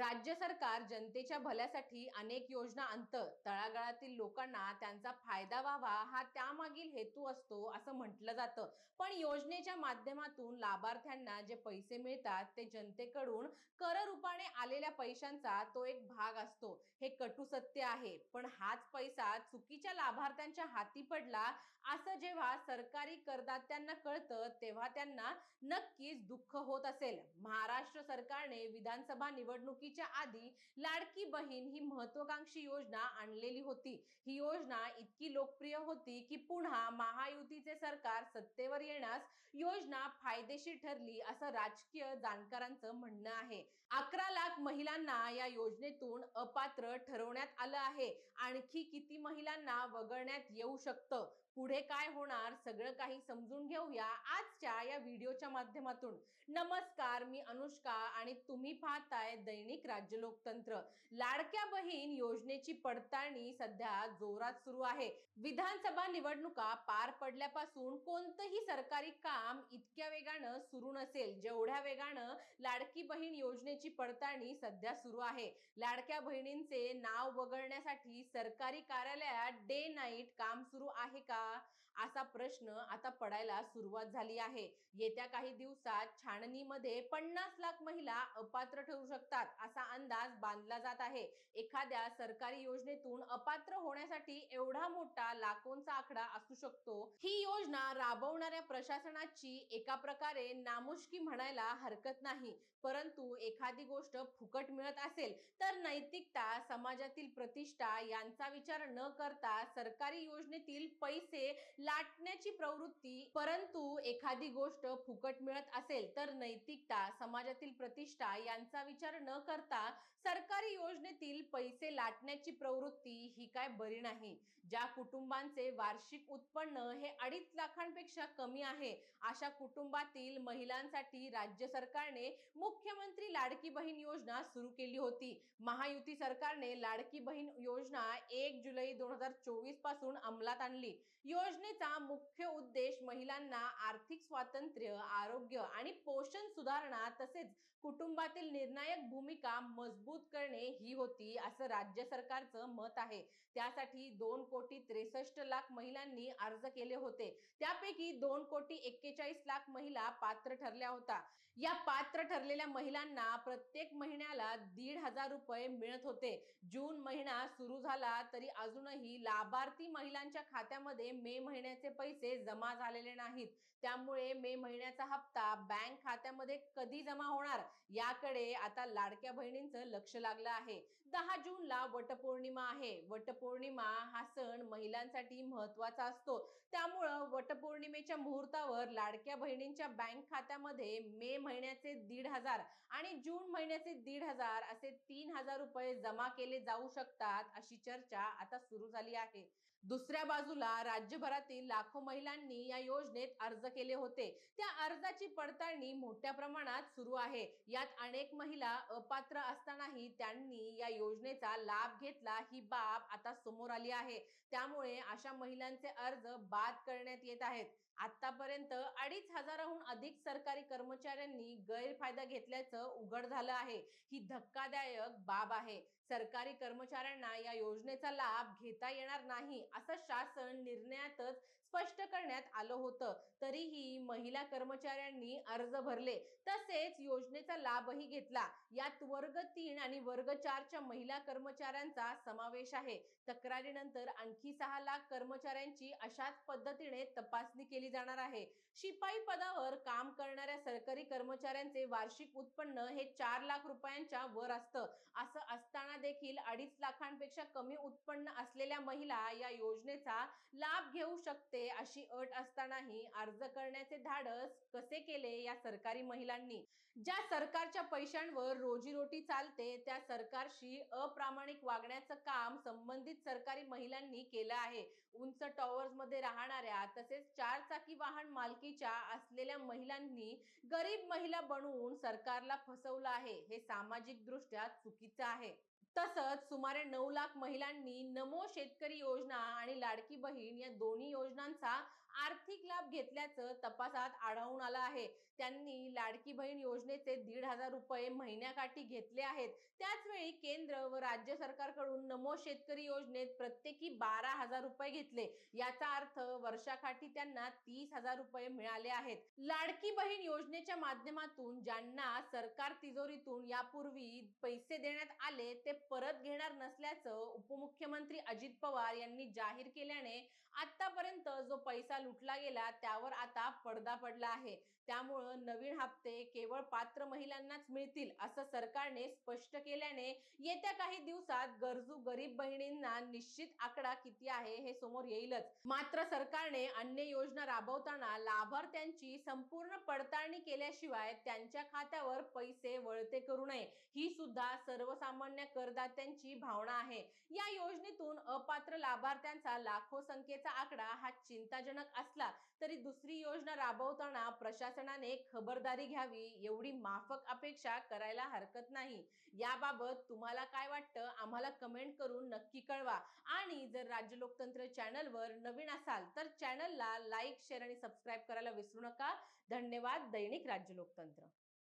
राज्य सरकार जनतेच्या भल्यासाठी अनेक योजना आणतं. तळागाळातील लोकांना त्यांचा फायदा व्हावा हा त्यामागील हेतू असतो असं म्हटलं जातं. पण योजनेच्या माध्यमातून लाभार्थ्यांना जे पैसे मिळतात ते जनतेकडून कर रूपाने आलेल्या पैशांचा तो एक भाग असतो. हे कटू सत्य आहे. पण हाच पैसा चुकीच्या लाभार्थ्यांच्या हाती पडला असं जेव्हा सरकारी करदात्यांना कळतं तेव्हा त्यांना नक्कीच दुःख होत असेल. महाराष्ट्र सरकारने विधानसभा निवडणुकी निवडणुकीच्या आधी लाडकी बहीण ही महत्वाकांक्षी योजना आणलेली होती. ही योजना इतकी लोकप्रिय होती की पुन्हा महायुतीचे सरकार सत्तेवर येण्यास योजना फायदेशीर ठरली असं राजकीय जाणकारांचं म्हणणं आहे. अकरा लाख महिलांना या योजनेतून अपात्र ठरवण्यात आलं आहे. आणखी किती महिलांना वगळण्यात येऊ शकतं? पुढे काय होणार? सगळं काही समजून घेऊया आजच्या या व्हिडिओच्या माध्यमातून. नमस्कार मी अनुष्का आणि तुम्ही पाहताय दैनिक एक राज्य लोकतंत्र. लाडक्या बहीण योजनेची पडताळणी सध्या जोरात सुरू आहे. विधानसभा निवडणुका पार पडल्यापासून कोणतंही सरकारी काम इतक्या वेगानं सुरू नसेल. जेवढ्या वेगानं लाडकी बहीण योजनेची पडताळणी सध्या सुरू आहे. लाडक्या बहिणींचे नाव वगळण्यासाठी सरकारी कार्यालयात डे नाईट काम सुरू आहे का? असा प्रश्न आता पडायला सुरुवात झाली आहे. येत्या काही दिवसात छाननीमध्ये पन्नास लाख महिला अपात्र ठरू शकतात असा अंदाज बांधला जात आहे. एखाद्या सरकारी योजनेतून अपात्र होण्यासाठी एवढा मोठा लाखोंचा आकडा असू शकतो. ही योजना राबवणाऱ्या प्रशासनाची एका प्रकारे नामुष्की म्हणायला हरकत नाही. परंतु एखादी गोष्ट फुकट मिळत असेल तर नैतिकता समाजातील प्रतिष्ठा यांचा विचार न करता सरकारी योजनेतील पैसे लाटण्याची प्रवृत्ती परंतु एखादी गोष्ट फुकट मिळत असेल तर नैतिकता समाजातील प्रतिष्ठा यांचा विचार न करता सरकारी योजनेतील पैसे लाटण्याची प्रवृत्ती ही काय बरी नाही. ज्या कुटुंबांचे वार्षिक उत्पन्न हे अडीच लाखांपेक्षा कमी आहे अशा कुटुंबातील महिलांसाठी राज्य सरकारने मुख्यमंत्री लाडकी बहीण योजना सुरू केली होती. महायुती सरकारने लाडकी बहीण योजना एक जुलै दोन हजार चोवीसपासून अंमलात आणली. योजने योजनेचा मुख्य उद्देश महिलांना आर्थिक स्वातंत्र्य आरोग्य आणि पोषण सुधारणा तसेच कुटुंबातील निर्णायक भूमिका मजबूत करणे ही होती असं राज्य सरकारचं मत आहे. त्यासाठी दोन कोटी त्रेसष्ट लाख महिलांनी अर्ज केले होते. त्यापैकी दोन कोटी एक्केचाळीस लाख महिला पात्र ठरल्या होत्या. या पात्र ठरलेल्या महिलांना प्रत्येक महिन्याला दीड हजार रुपये मिळत होते. जून महिना सुरू झाला तरी अजूनही लाभार्थी महिलांच्या खात्यामध्ये मे महिन्याचे पैसे जमा झालेले नाहीत. त्यामुळे मे महिन्याचा हप्ता बँक खात्यामध्ये कधी जमा होणार? याकडे आता लाडक्या बहिणींचं लक्ष लागलं आहे. दहा जूनला वटपौर्णिमा आहे. वटपौर्णिमा हा सण महिलांसाठी महत्त्वाचा असतो. त्यामुळं वटपौर्णिमेच्या मुहूर्तावर लाडक्या बहिणींच्या बँक खात्यामध्ये मे महिन्याचे दीड हजार आणि जून महिन्याचे दीड हजार असे तीन हजार रुपये जमा केले जाऊ शकतात अशी चर्चा आता सुरू झाली आहे. दुसऱ्या बाजूला राज्यभरात राज्यभरातील लाखो महिलांनी या योजनेत अर्ज केले होते. त्या अर्जाची पडताळणी मोठ्या प्रमाणात सुरू आहे. यात अनेक महिला अपात्र असतानाही त्यांनी या योजनेचा लाभ घेतला. ही बाब आता समोर आली आहे. त्यामुळे अशा महिलांचे अर्ज बाद करण्यात येत आहेत. आतापर्यंत अडीच हजाराहून अधिक सरकारी कर्मचाऱ्यांनी गैरफायदा घेतल्याचं उघड झालं आहे. ही धक्कादायक बाब आहे. सरकारी कर्मचाऱ्यांना या योजनेचा लाभ घेता येणार नाही असं शासन निर्णयातच स्पष्ट करण्यात आलं होतं. तरीही महिला कर्मचाऱ्यांनी अर्ज भरले. तसेच योजनेचा लाभही घेतला. यात वर्ग तीन आणि वर्ग चारच्या महिला कर्मचाऱ्यांचा समावेश आहे. तक्रारीनंतर आणखी सहा लाख कर्मचाऱ्यांची अशाच पद्धतीने तपासणी केली जाणार आहे. शिपाई पदावर काम करणाऱ्या सरकारी कर्मचाऱ्यांचे वार्षिक उत्पन्न हे चार लाख रुपयांच्या वर असतं. असं असताना देखील अडीच लाखांपेक्षा कमी उत्पन्न असलेल्या महिला या योजनेचा लाभ घेऊ शकते. अशी अट असतानाही अर्ज करण्याचे धाडस कसे केले या सरकारी महिलांनी? ज्या सरकारच्या पैशांवर रोजीरोटी चालते त्या सरकारशी अप्रामाणिक वागण्याचं काम संबंधित सरकारी महिलांनी केलं आहे. उंच टॉवर्समध्ये राहणाऱ्या तसेच चार चाकी वाहन मालकीच्या असलेल्या महिलांनी गरीब महिला बनवून सरकारला फसवलं आहे. हे सामाजिक दृष्ट्या चुकीचं आहे. तसंच सुमारे नऊ लाख महिलांनी नमो शेतकरी योजना आणि लाडकी बहीण या दोन्ही योजनांचा आर्थिक लाभ घेतल्याचं तपासात आढळून आलं आहे. त्यांनी लाडकी बहीण योजनेचे दीड हजार रुपये महिन्याकाठी घेतले आहेत. त्याच वेळी केंद्र व राज्य सरकारकडून नमो शेतकरी योजनेत प्रत्येकी बारा हजार रुपये घेतले. याचा अर्थ वर्षाकाठी त्यांना तीस हजार रुपये मिळाले आहेत. लाडकी बहीण योजनेच्या माध्यमातून ज्यांना सरकार तिजोरीतून यापूर्वी पैसे देण्यात आले ते परत घेणार नसल्याचं उपमुख्यमंत्री अजित पवार यांनी जाहीर केल्याने आतापर्यंत जो पैसा लुटला गेला त्यावर आता पडदा पडला आहे. त्यामुळं नवीन हप्ते केवळ पात्र महिलांनाच मिळतील असं सरकारने स्पष्ट केल्याने येत्या काही दिवसात गरजू गरीब बहिणींना निश्चित आकडा किती आहे हे समोर येईलच. मात्र सरकारने अन्य योजना राबवताना लाभार्थ्यांची संपूर्ण पडताळणी केल्याशिवाय त्यांच्या खात्यावर पैसे वळते करू नये ही सुद्धा सर्वसामान्य करदात्यांची भावना आहे. या योजनेतून अपात्र लाभार्थ्यांचा लाखो संख्येचा आकडा हा चिंताजनक असला तरी दुसरी योजना राबवताना प्रशासन प्रशासनाने खबरदारी घ्यावी एवढी माफक अपेक्षा करायला हरकत नाही. याबाबत तुम्हाला काय वाटतं? आम्हाला कमेंट करून नक्की कळवा. आणि जर राज्य लोकतंत्र चॅनलवर नवीन असाल तर चॅनलला लाईक शेअर आणि सबस्क्राईब करायला विसरू नका. धन्यवाद. दैनिक राज्य लोकतंत्र.